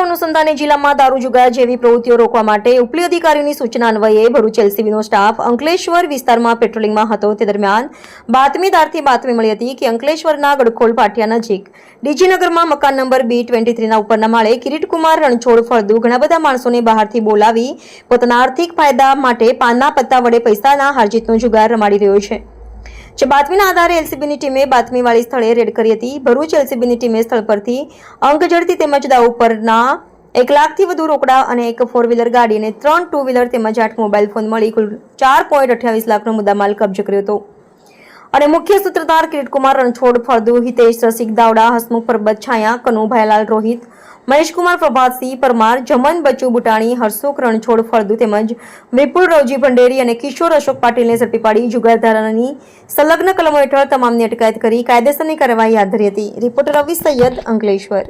અનુસંધાને જિલ્લામાં દારૂ જુગાર જેવી પ્રવૃત્તિઓ રોકવા માટે ઉપલી અધિકારીની સૂચના અન્વયે ભરૂચ એલસીબીનો સ્ટાફ અંકલેશ્વર વિસ્તારમાં પેટ્રોલિંગમાં હતો. તે દરમિયાન બાતમીદારથી બાતમી મળી હતી કે અંકલેશ્વરના ગડખોલ પાટિયા નજીક ડીજીનગરમાં મકાન નંબર બી ટ્વેન્ટી થ્રીના ઉપરના માળે કિરીટકુમાર રણછોડ ફળદુ ઘણા બધા માણસોને બહારથી બોલાવી પોતાના આર્થિક ફાયદા માટે પાનના પત્તા વડે પૈસાના હારજીતનો જુગાર રમાડી રહ્યો છે. જે બાતમીના આધારે એલસીબીની ટીમે બાતમીવાળી સ્થળે રેડ કરી હતી. ભરૂચ એલસીબીની ટીમે સ્થળ પરથી અંક ઝડપી તેમજ દાવ પરના એક લાખથી વધુ રોકડા અને એક ફોર વ્હીલર ગાડી અને ત્રણ ટુ વ્હીલર તેમજ આઠ મોબાઈલ ફોન મળી કુલ ચાર પોઈન્ટ અઠ્યાવીસ લાખનો મુદ્દામાલ કબજે કર્યો હતો. અને મુખ્ય સૂત્રધાર કિરીટકુમાર રણછોડ, ફળદુ, હિતેશ રસિક, દાવડા, હસમુખ, પરબત, છાયા કનુ ભાઈલાલ રોહિત મહેશકુમાર પ્રભાતસિંહ પરમાર, જમન બચ્ચુ બુટાણી હર્ષુખ રણછોડ, ફળદુ તેમજ વિપુલ રવજી ભંડેરી અને કિશોર અશોક પાટીલને ઝડપી પાડી જુગારધારાની સંલગ્ન કલમો હેઠળ તમામની અટકાયત કરી કાયદેસરની કાર્યવાહી હાથ ધરી હતી. રિપોર્ટર રવિ સૈયદ અંકલેશ્વર.